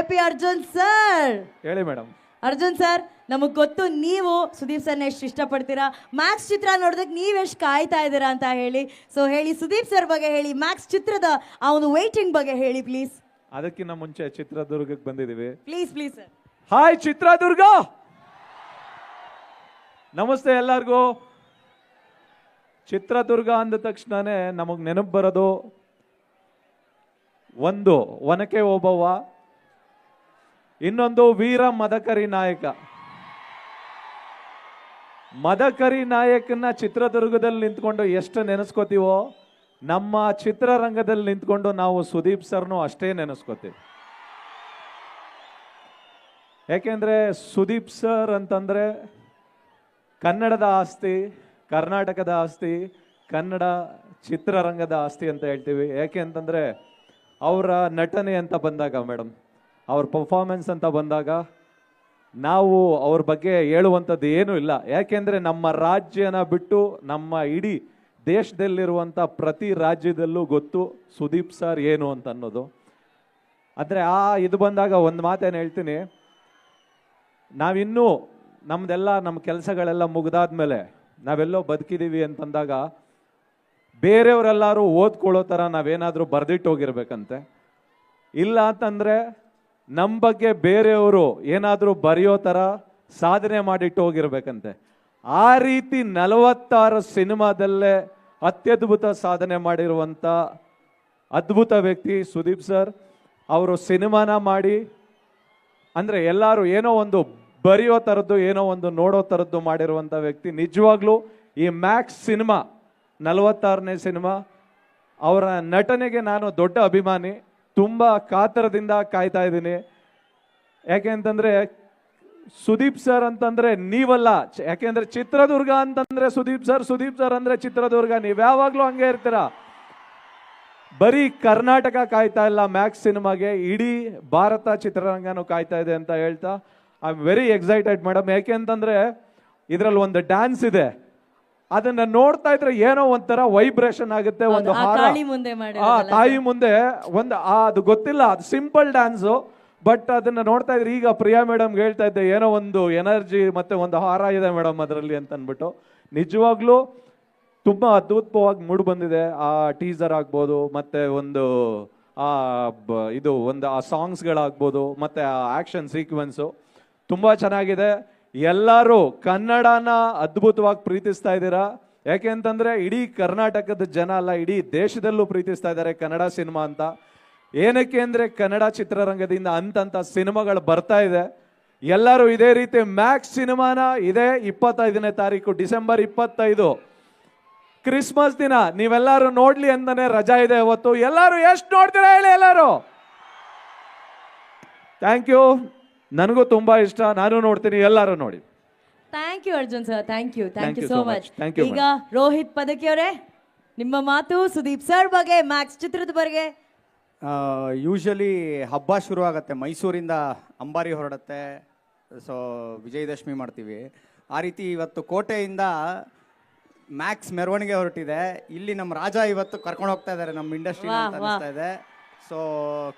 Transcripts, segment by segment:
A P Arjun sir ಹೇಳಿ madam Arjun sir ನಮಗ್ ಗೊತ್ತು ನೀವು ಸುದೀಪ್ ಸರ್ನ ಎಷ್ಟು ಇಷ್ಟಪಡ್ತೀರಾ? ಮ್ಯಾಕ್ಸ್ ಚಿತ್ರ ನೋಡೋದಕ್ಕೆ ನೀವ್ ಎಷ್ಟು ಕಾಯ್ತಾ ಇದ್ದೀರಾ ಅಂತ ಹೇಳಿ. ಸೊ ಹೇಳಿ ಸುದೀಪ್ ಸರ್ ಬಗ್ಗೆ ಹೇಳಿ ಮ್ಯಾಕ್ಸ್ ಚಿತ್ರದ ಆ ಒಂದು ವೈಟಿಂಗ್ ಬಗ್ಗೆ ಹೇಳಿ ಪ್ಲೀಸ್ ಅದಕ್ಕಿಂತ ಮುಂಚೆ ಚಿತ್ರದುರ್ಗಕ್ಕೆ ಬಂದಿದ್ದೀವಿ. Please please sir hi Chitradurga! ನಮಸ್ತೆ ಎಲ್ಲರಿಗೂ. ಚಿತ್ರದುರ್ಗ ಅಂದ ತಕ್ಷಣನೇ ನಮಗೆ ನೆನಪು ಬರೋದು ಒಂದು ಒನಕೆ ಓಬವ್ವ ಇನ್ನೊಂದು ವೀರ ಮದಕರಿ ನಾಯಕ. ಮದಕರಿ ನಾಯಕನ ಚಿತ್ರದುರ್ಗದಲ್ಲಿ ನಿಂತ್ಕೊಂಡು ಎಷ್ಟು ನೆನೆಸ್ಕೋತೀವೋ, ನಮ್ಮ ಚಿತ್ರರಂಗದಲ್ಲಿ ನಿಂತ್ಕೊಂಡು ನಾವು ಸುದೀಪ್ ಸರ್ನು ಅಷ್ಟೇ ನೆನೆಸ್ಕೋತೀವಿ. ಯಾಕೆಂದ್ರೆ ಸುದೀಪ್ ಸರ್ ಅಂತಂದ್ರೆ ಕನ್ನಡದ ಆಸ್ತಿ, ಕರ್ನಾಟಕದ ಆಸ್ತಿ, ಕನ್ನಡ ಚಿತ್ರರಂಗದ ಆಸ್ತಿ ಅಂತ ಹೇಳ್ತೀವಿ. ಯಾಕೆ ಅಂತಂದ್ರೆ ಅವರ ನಟನೆ ಅಂತ ಬಂದಾಗ ಮೇಡಮ್ ಅವ್ರ ಪರ್ಫಾರ್ಮೆನ್ಸ್ ಅಂತ ಬಂದಾಗ ನಾವು ಅವ್ರ ಬಗ್ಗೆ ಹೇಳುವಂಥದ್ದು ಏನೂ ಇಲ್ಲ. ಯಾಕೆಂದರೆ ನಮ್ಮ ರಾಜ್ಯನ ಬಿಟ್ಟು ನಮ್ಮ ಇಡೀ ದೇಶದಲ್ಲಿರುವಂಥ ಪ್ರತಿ ರಾಜ್ಯದಲ್ಲೂ ಗೊತ್ತು ಸುದೀಪ್ ಸರ್ ಏನು ಅಂತ ಅನ್ನೋದು. ಅಂದರೆ ಆ ಇದು ಬಂದಾಗ ಒಂದು ಮಾತೇನು ಹೇಳ್ತೀನಿ. ನಾವಿನ್ನೂ ನಮ್ದೆಲ್ಲ ನಮ್ಮ ಕೆಲಸಗಳೆಲ್ಲ ಮುಗ್ದಾದ್ಮೇಲೆ ನಾವೆಲ್ಲೋ ಬದುಕಿದ್ದೀವಿ ಅಂತಂದಾಗ ಬೇರೆಯವರೆಲ್ಲರೂ ಓದ್ಕೊಳ್ಳೋ ಥರ ನಾವೇನಾದರೂ ಬರ್ದಿಟ್ಟು ಹೋಗಿರ್ಬೇಕಂತೆ ಇಲ್ಲ ಅಂತಂದ್ರೆ ನಮ್ಮ ಬಗ್ಗೆ ಬೇರೆಯವರು ಏನಾದರೂ ಬರೆಯೋ ಥರ ಸಾಧನೆ ಮಾಡಿಟ್ಟು ಹೋಗಿರ್ಬೇಕಂತೆ. ಆ ರೀತಿ ನಲವತ್ತಾರು ಸಿನಿಮಾದಲ್ಲೇ ಅತ್ಯದ್ಭುತ ಸಾಧನೆ ಮಾಡಿರುವಂಥ ಅದ್ಭುತ ವ್ಯಕ್ತಿ ಸುದೀಪ್ ಸರ್. ಅವರು ಸಿನಿಮಾನ ಮಾಡಿ, ಅಂದರೆ ಎಲ್ಲರೂ ಏನೋ ಒಂದು ಬರೆಯೋ ಥರದ್ದು ಏನೋ ಒಂದು ನೋಡೋ ಥರದ್ದು ಮಾಡಿರುವಂಥ ವ್ಯಕ್ತಿ. ನಿಜವಾಗ್ಲೂ ಈ ಮ್ಯಾಕ್ಸ್ ಸಿನಿಮಾ, ನಲವತ್ತಾರನೇ ಸಿನಿಮಾ, ಅವರ ನಟನೆಗೆ ನಾನು ದೊಡ್ಡ ಅಭಿಮಾನಿ. ತುಂಬ ಕಾತರದಿಂದ ಕಾಯ್ತಾ ಇದ್ದೀನಿ. ಯಾಕೆ ಅಂತಂದ್ರೆ, ಸುದೀಪ್ ಸರ್ ಅಂತಂದ್ರೆ ನೀವಲ್ಲ. ಯಾಕೆಂದ್ರೆ ಚಿತ್ರದುರ್ಗ ಅಂತಂದ್ರೆ ಸುದೀಪ್ ಸರ್ ಸುದೀಪ್ ಸರ್ ಅಂದ್ರೆ ಚಿತ್ರದುರ್ಗ. ನೀವು ಯಾವಾಗ್ಲೂ ಹಂಗೆ ಇರ್ತೀರ? ಬರೀ ಕರ್ನಾಟಕ ಕಾಯ್ತಾ ಇಲ್ಲ, ಮ್ಯಾಕ್ಸ್ ಸಿನಿಮಾಗೆ, ಇಡೀ ಭಾರತ ಚಿತ್ರರಂಗನೂ ಕಾಯ್ತಾ ಇದೆ ಅಂತ ಹೇಳ್ತಾ. I am very excited madam ಯಾಕೆ ಅಂತಂದ್ರೆ, ಇದ್ರಲ್ಲಿ ಒಂದು ಡ್ಯಾನ್ಸ್ ಇದೆ. ಅದನ್ನ ನೋಡ್ತಾ ಇದ್ರೆ ಏನೋ ಒಂಥರ ವೈಬ್ರೇಷನ್ ಆಗುತ್ತೆ ಒಂದು ಆ ಹಾರ. ಮುಂದೆ ಆ ಮಾಡಿರೋದಲ್ಲ ತಾಯಿ ಮುಂದೆ ಒಂದು ಆ ಅದು ಗೊತ್ತಿಲ್ಲ ಅದು ಸಿಂಪಲ್ ಡ್ಯಾನ್ಸು ಬಟ್ ಅದನ್ನ ನೋಡ್ತಾ ಇದ್ರೆ ಈಗ ಪ್ರಿಯಾ ಮೇಡಮ್ ಹೇಳ್ತಾ ಇದ್ದೆ ಏನೋ ಒಂದು ಎನರ್ಜಿ ಮತ್ತೆ ಒಂದು ಹಾರ ಇದೆ ಮೇಡಮ್ ಅದರಲ್ಲಿ ಅಂತ ಅಂದ್ಬಿಟ್ಟು ನಿಜವಾಗ್ಲೂ ತುಂಬಾ ಅದ್ಭುತವಾಗಿ ಮೂಡ್ ಬಂದಿದೆ. ಆ ಟೀಸರ್ ಆಗ್ಬೋದು ಮತ್ತೆ ಒಂದು ಆ ಬ- ಇದು ಒಂದು ಆ ಸಾಂಗ್ಸ್ಗಳಾಗ್ಬೋದು ಮತ್ತೆ ಆ ಆಕ್ಷನ್ ಸೀಕ್ವೆನ್ಸು ತುಂಬಾ ಚೆನ್ನಾಗಿದೆ. ಎಲ್ಲರೂ ಕನ್ನಡನ ಅದ್ಭುತವಾಗಿ ಪ್ರೀತಿಸ್ತಾ ಇದ್ದೀರಾ? ಯಾಕೆ ಅಂತಂದ್ರೆ ಇಡೀ ಕರ್ನಾಟಕದ ಜನ ಅಲ್ಲ, ಇಡೀ ದೇಶದಲ್ಲೂ ಪ್ರೀತಿಸ್ತಾ ಇದ್ದಾರೆ ಕನ್ನಡ ಸಿನಿಮಾ ಅಂತ. ಏನಕ್ಕೆ ಅಂದ್ರೆ ಕನ್ನಡ ಚಿತ್ರರಂಗದಿಂದ ಅಂತಂತ ಸಿನಿಮಾಗಳು ಬರ್ತಾ ಇದೆ. ಎಲ್ಲರೂ ಇದೇ ರೀತಿ ಮ್ಯಾಕ್ಸ್ ಸಿನಿಮಾನ ಇದೇ ಇಪ್ಪತ್ತೈದನೇ ತಾರೀಕು, ಡಿಸೆಂಬರ್ ಇಪ್ಪತ್ತೈದು. ಕ್ರಿಸ್ಮಸ್ ದಿನ, ನೀವೆಲ್ಲರೂ ನೋಡ್ಲಿ ಅಂತಾನೆ ರಜಾ ಇದೆ ಅವತ್ತು. ಎಲ್ಲರೂ ಎಷ್ಟು ನೋಡ್ತೀರಾ ಹೇಳಿ ಎಲ್ಲರೂ? ಥ್ಯಾಂಕ್ ಯು ನನಗೂ ತುಂಬಾ ಇಷ್ಟ ನಾನು ನೋಡ್ತೀನಿ ಎಲ್ಲರೂ ನೋಡಿ. Thank you Arjun sir thank you thank you so much ಈಗ ರೋಹಿತ್ ಪದಕಿ ಅವರೇ ನಿಮ್ಮ ಮಾತು ಸುದೀಪ್ ಸರ್ ಬಗ್ಗೆ ಮ್ಯಾಕ್ಸ್ ಚಿತ್ರದ ಬಗ್ಗೆ. ಯೂಶಲಿ ಹಬ್ಬ ಶುರು ಆಗುತ್ತೆ ಮೈಸೂರಿಂದ ಅಂಬಾರಿ ಹೊರಡುತ್ತೆ ಸೊ ವಿಜಯದಶಮಿ ಮಾಡ್ತೀವಿ. ಆ ರೀತಿ ಇವತ್ತು ಕೋಟೆಯಿಂದ ಮ್ಯಾಕ್ಸ್ ಮೆರವಣಿಗೆ ಹೊರಟಿದೆ. ಇಲ್ಲಿ ನಮ್ಮ ರಾಜ ಇವತ್ತು ಕರ್ಕೊಂಡು ಹೋಗ್ತಾ ಇದ್ದಾರೆ ನಮ್ಮ ಇಂಡಸ್ಟ್ರಿ ಅಂತ ಅನಿಸ್ತಾ ಇದೆ. ಸೊ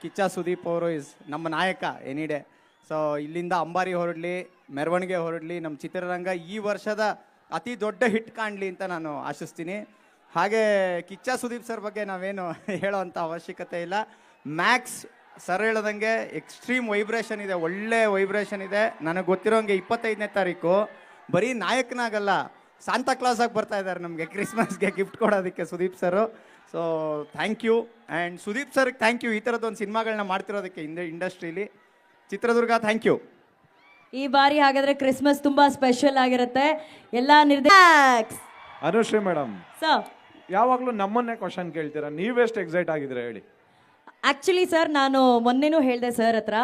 ಕಿಚ್ಚ ಸುದೀಪ್ ಅವರು ಇಸ್ ನಮ್ಮ ನಾಯಕ ಎನಿ ಡೇ ಸೊ ಇಲ್ಲಿಂದ ಅಂಬಾರಿ ಹೊರಡ್ಲಿ, ಮೆರವಣಿಗೆ ಹೊರಡ್ಲಿ ನಮ್ಮ ಚಿತ್ರರಂಗ ಈ ವರ್ಷದ ಅತಿ ದೊಡ್ಡ ಹಿಟ್ ಕಾಣಲಿ ಅಂತ ನಾನು ಆಶಿಸ್ತೀನಿ. ಹಾಗೆ ಕಿಚ್ಚ ಸುದೀಪ್ ಸರ್ ಬಗ್ಗೆ ನಾವೇನು ಹೇಳೋವಂಥ ಅವಶ್ಯಕತೆ ಇಲ್ಲ. ಮ್ಯಾಕ್ಸ್ ಸರ್ ಹೇಳದಂಗೆ ಎಕ್ಸ್ಟ್ರೀಮ್ ವೈಬ್ರೇಷನ್ ಇದೆ, ಒಳ್ಳೆ ವೈಬ್ರೇಷನ್ ಇದೆ. ನನಗೆ ಗೊತ್ತಿರೋಂಗೆ ಇಪ್ಪತ್ತೈದನೇ ತಾರೀಕು. ಬರೀ ನಾಯಕನಾಗಲ್ಲ ಸಾಂತಾ ಕ್ಲಾಸ್ ಆಗಿ ಬರ್ತಾ ಇದ್ದಾರೆ ನಮಗೆ ಕ್ರಿಸ್ಮಸ್ಗೆ ಗಿಫ್ಟ್ ಕೊಡೋದಕ್ಕೆ Sudeep sir so thank you and Sudeep ಸರ್ಗೆ ಥ್ಯಾಂಕ್ ಯು ಈ ಥರದ್ದೊಂದು ಸಿನಿಮಾಗಳನ್ನ ಮಾಡ್ತಿರೋದಕ್ಕೆ ಇಂಡ ಇಂಡಸ್ಟ್ರೀಲಿ ಚಿತ್ರದುರ್ಗ ಥ್ಯಾಂಕ್ ಯು ಈ ಬಾರಿ ಹಾಗಾದ್ರೆ ಕ್ರಿಸ್ಮಸ್ ತುಂಬಾ ಸ್ಪೆಷಲ್ ಆಗಿರುತ್ತೆ. ಎಲ್ಲಾ ನಿರ್ದೇಶ ಅನುಶ್ರೀ ಮೇಡಮ್ ಸರ್ ಯಾವಾಗ್ಲೂ ನಮ್ಮನ್ನೇ ಕ್ವಶನ್ ಕೇಳ್ತೀರಾ? ನೀವೆಷ್ಟು ಎಕ್ಸೈಟ್ ಆಗಿದ್ರೆ ಹೇಳಿ. ಆಕ್ಚುಲಿ ಸರ್ ನಾನು ಮೊನ್ನೆನೂ ಹೇಳಿದೆ ಸರ್ ಹತ್ರ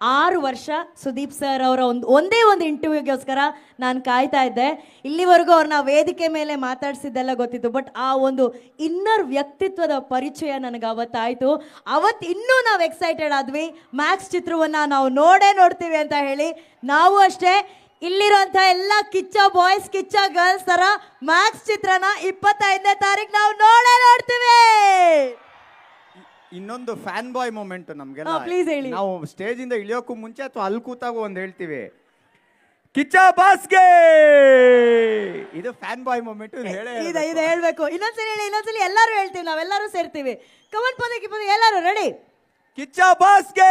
ಆರು ವರ್ಷ ಸುದೀಪ್ ಸರ್ ಅವರ ಒಂದು, ಒಂದೇ ಒಂದು ಇಂಟರ್ವ್ಯೂಗೋಸ್ಕರ ನಾನು ಕಾಯ್ತಾ ಇದ್ದೆ. ಇಲ್ಲಿವರೆಗೂ ಅವ್ರನ್ನ ವೇದಿಕೆ ಮೇಲೆ ಮಾತಾಡ್ಸಿದ್ದೆಲ್ಲ ಗೊತ್ತಿತ್ತು, ಬಟ್ ಆ ಒಂದು ಇನ್ನರ್ ವ್ಯಕ್ತಿತ್ವದ ಪರಿಚಯ ನನಗೆ ಅವತ್ತಾಯಿತು. ಅವತ್ತು ಇನ್ನೂ ನಾವು ಎಕ್ಸೈಟೆಡ್ ಆದ್ವಿ. ಮ್ಯಾಕ್ಸ್ ಚಿತ್ರವನ್ನು ನಾವು ನೋಡೇ ನೋಡ್ತೀವಿ ಅಂತ ಹೇಳಿ ನಾವು ಅಷ್ಟೇ ಇಲ್ಲಿರುವಂಥ ಎಲ್ಲ ಕಿಚ್ಚ ಬಾಯ್ಸ್ ಕಿಚ್ಚ ಗರ್ಲ್ಸ್ ಥರ ಮ್ಯಾಕ್ಸ್ ಚಿತ್ರನ ಇಪ್ಪತ್ತೈದನೇ ತಾರೀಕು ನಾವು ನೋಡೇ ನೋಡ್ತೀವಿ. ಇನ್ನೊಂದು ಫ್ಯಾನ್ ಬಾಯ್ ಮೂಮೆಂಟ್ ನಮ್ಗೆಲ್ಲ ಹಾ, please ಹೇಳಿ. ನಾವು ಸ್ಟೇಜ್ ಇಂದ ಇಳಿಯೋಕ್ಕೂ ಮುಂಚೆ ಅಥವಾ ಅಲ್ಲಿ ಕೂತಾಗ ಒಂದ್ ಹೇಳ್ತೀವಿ. ಕಿಚ್ಚ ಬಾಸ್ಗೆ! ಇದು ಫ್ಯಾನ್ ಬಾಯ್ ಮೂಮೆಂಟ್ ಹೇಳೇ ಇದೆ ಇದೆ ಹೇಳ್ಬೇಕು. ಇನ್ನೊಂದ್ಸಲಿ ಹೇಳಿ ಇನ್ನೊಂದ್ಸಲಿ ಎಲ್ಲರೂ ಹೇಳ್ತೀವಿ ನಾವೆಲ್ಲರೂ ಸೇರ್ತೀವಿ. ಕಮನ್ ಪದಕ್ಕೆ ಪದ ಎಲ್ಲರೂ ರೆಡಿ ಕಿಚ್ಚ ಬಾಸ್ಗೆ!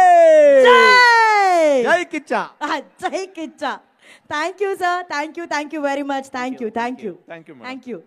ಜೈ! ಜೈ ಕಿಚ್ಚ. ಜೈ Kichcha. Thank you sir thank you thank you very much thank you thank you thank you madam. Thank you